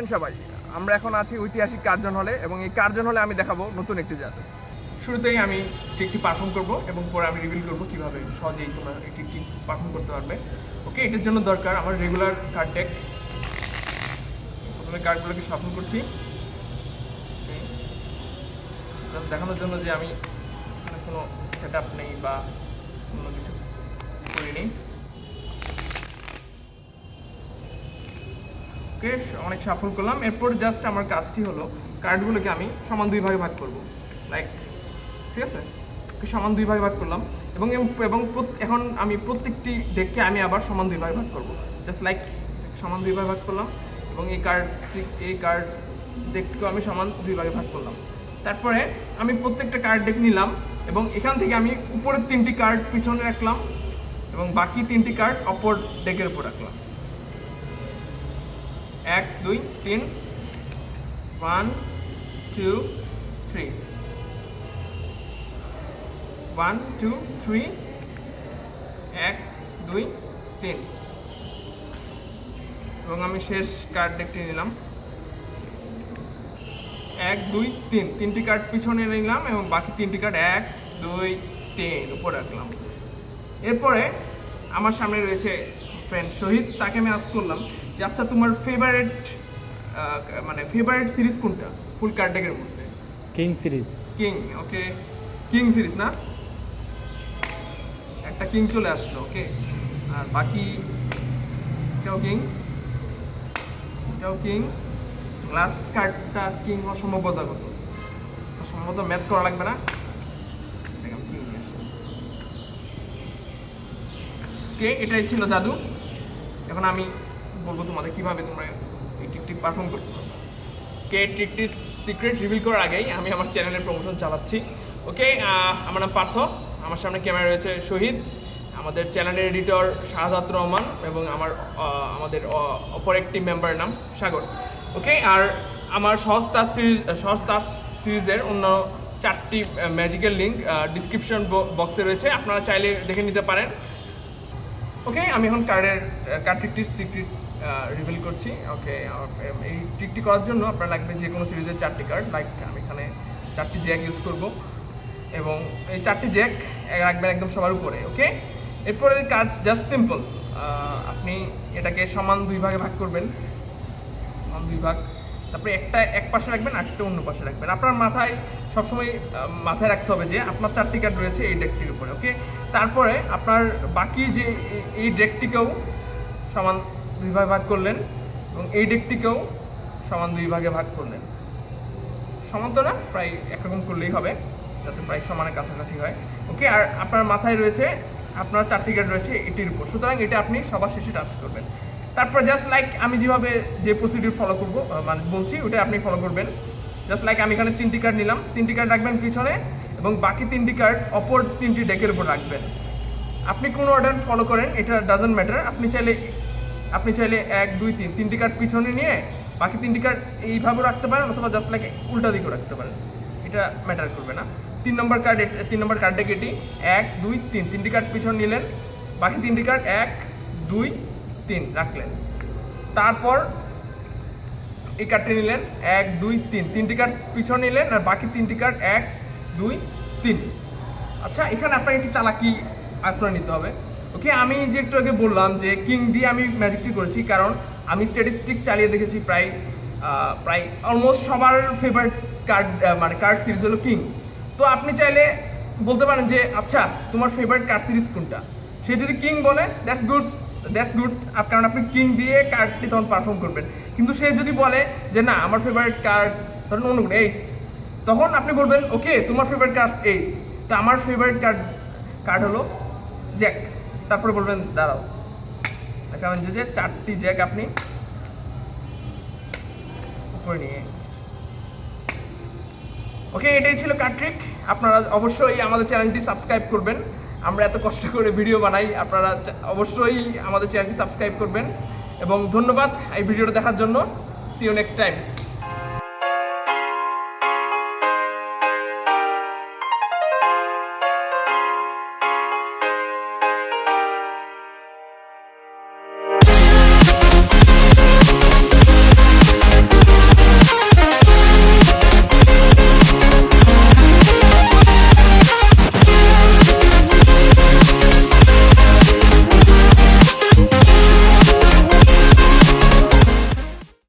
আছেন সবাই। আমরা এখন আছি ঐতিহাসিক কার্জন হলে এবং এই কার্জন হলে আমি দেখাবো নতুন একটি জাদু শুরুতেই আমি ট্রিকটি পারফর্ম করব এবং পরে আমি রিভিল করব কীভাবে সহজেই তোমরা এই ট্রিকটি পারফর্ম করতে পারবে। ওকে এটার জন্য দরকার আমার রেগুলার কার্ড ডেক প্রথমে কার্ডগুলোকে শাফল করছি। জাস্ট দেখানোর জন্য যে আমি কোনো সেট আপ নেই বা অন্য কিছু করিনি। ওকে অনেক সাফল করলাম। এরপর জাস্ট আমার কাজটি হলো কার্ডগুলোকে আমি সমান দুই ভাগে ভাগ করব। লাইক ঠিক আছে? সমান দুই ভাগে ভাগ করলাম এবং এবং এখন আমি প্রত্যেকটি ডেককে আমি আবার সমান দুই ভাগে ভাগ করব। জাস্ট লাইক সমান দুই ভাগে ভাগ করলাম এবং এই কার্ড এই কার্ড ডেককেও আমি সমান দুই ভাগে ভাগ করলাম। তারপরে আমি প্রত্যেকটা কার্ড ডেক নিলাম এবং এখান থেকে আমি উপরের তিনটি কার্ড পিছনে রাখলাম এবং বাকি তিনটি কার্ড অপর ডেকের উপর রাখলাম। এক, দুই, তিন। One two three one two three এক, দুই, তিন। এবং আমি শেষ কার্ড একটি নিলাম। এক, দুই, তিন। তিনটি কার্ড পিছনে নিলাম এবং বাকি তিনটি কার্ড এক, দুই, তিন উপর রাখলাম। এরপরে আমার সামনে রয়েছে ফ্রেন্ড শহীদ তাকে আমি আজ করলাম যে আচ্ছা তোমার ফেভারিট মানে ফেভারিট সিরিজ কোনটা? ফুল কার্ড ডেকের মধ্যে। King series king okay king series না? একটা কিং চলে আসলো ওকে আর বাকি এটাও কিং এটাও কিং লাস্ট কার্ডটা কিং হওয়ার সম্ভাব্যতা কত তো সম্ভবত ম্যাথ করা লাগবে না? এটাকে আমি king নিয়ে আসলাম। কে এটাই ছিল জাদু। এখন আমি বলব তোমাদের কীভাবে তোমরা এই টিকটি পারফর্ম করতে পারবে। কে ট্রিকটি সিক্রেট রিভিল করার আগেই আমি আমার চ্যানেলের প্রমোশন চালাচ্ছি। ওকে আমার নাম পার্থ, আমার সামনে ক্যামেরা রয়েছে শহীদ, আমাদের চ্যানেলের এডিটর শাহাদাত রহমান এবং আমার আমাদের অপর একটি মেম্বারের নাম সাগর। ওকে, আর আমার সহস্তা সিরিজ সহস্তা সিরিজের অন্য চারটি ম্যাজিক্যাল লিঙ্ক ডিসক্রিপশন বক্সে রয়েছে। আপনারা চাইলে দেখে নিতে পারেন। ওকে আমি এখন কার্ডের কার্ড ট্রিকটির সিক্রেট রিভিল করছি। ওকে এই ট্রিকটি করার জন্য আপনার লাগবে যে কোনো সিরিজের চারটি কার্ড লাইক আমি এখানে চারটি জ্যাক ইউজ করব। এবং এই চারটি জ্যাক রাখবেন একদম সবার উপরে ওকে এরপরের কাজ জাস্ট সিম্পল আপনি এটাকে সমান দুই ভাগে ভাগ করবেন। সমান দুই ভাগ। তারপরে একটা, এক পাশে রাখবেন একটা অন্য পাশে রাখবেন। আপনার মাথায় সবসময় মাথায় রাখতে হবে যে আপনার চারটি কার্ড রয়েছে এই ডেকটির উপরে ওকে তারপরে আপনার বাকি যে এই- এই ডেকটিকেও সমান দুই ভাগে ভাগ করলেন এবং এই ডেকটিকেও সমান দুই ভাগে ভাগ করলেন। সমান তো না, প্রায় একরকম করলেই হবে, যাতে প্রায় সমানের কাছাকাছি হয় ওকে আর আপনার মাথায় রয়েছে, আপনার চারটি কার্ড রয়েছে এটির উপর, সুতরাং এটা আপনি সবার শেষে টাচ করবেন। তারপর জাস্ট লাইক আমি যেভাবে যে প্রসিডিউর ফলো করব মানে বলছি ওটা আপনি ফলো করবেন। জাস্ট লাইক আমি এখানে তিনটি কার্ড নিলাম, তিনটি কার্ড রাখবেন পিছনে এবং বাকি তিনটি কার্ড অপর তিনটি ডেকের উপর রাখবেন। আপনি কোন অর্ডার ফলো করেন, এটা ডাজন্ট ম্যাটার আপনি চাইলে আপনি চাইলে এক, দুই, তিন, তিনটি কার্ড পিছনে নিয়ে বাকি তিনটি কার্ড এইভাবেও রাখতে পারেন অথবা জাস্ট লাইক উল্টা দিকেও রাখতে পারেন। এটা ম্যাটার করবে না। তিন নম্বর কার্ড তিন নম্বর কার্ডটা কেটি, এক, দুই, তিন, তিনটি কার্ড পিছনে নিলেন। বাকি তিনটি কার্ড এক, দুই তিন, রাখলেন। তারপর এই কার্ডটি নিলেন, এক, দুই, তিন। তিনটি কার্ড পিছনে নিলেন আর বাকি তিনটি কার্ড এক, দুই, তিন। আচ্ছা এখানে আপনার একটি চালাকি আশ্রয় নিতে হবে। ওকে, আমি যে একটু আগে বললাম যে কিং দিয়ে আমি ম্যাজিকটি করেছি, কারণ আমি স্ট্যাটিস্টিক্স চালিয়ে দেখেছি প্রায় প্রায় অলমোস্ট সবার ফেভারিট কার্ড মানে কার্ড সিরিজ হলো কিং। তো আপনি চাইলে বলতে পারেন যে আচ্ছা তোমার ফেভারিট কার্ড সিরিজ কোনটা? সে যদি কিং বলে দ্যাটস গুড দ্যাটস গুড কারণ আপনি কিং দিয়ে কার্ডটি তখন পারফর্ম করবেন। কিন্তু সে যদি বলে যে, না, আমার ফেভারিট কার্ড ধরুন অন্য কোনো এইস তখন আপনি বলবেন ওকে তোমার ফেভারিট কার্ড এইস তো আমার ফেভারিট কার্ড কার্ড হলো জ্যাক তারপরে বলবেন, দাঁড়াও। কারণ যে চারটি জ্যাক আপনি উপরে নিয়ে ওকে এটাই ছিল কার্ড ট্রিক আপনারা অবশ্যই আমাদের চ্যানেলটি সাবস্ক্রাইব করবেন। আমরা এত কষ্ট করে ভিডিও বানাই, আপনারা অবশ্যই আমাদের চ্যানেলটি সাবস্ক্রাইব করবেন। এবং ধন্যবাদ এই ভিডিওটা দেখার জন্য। CO next time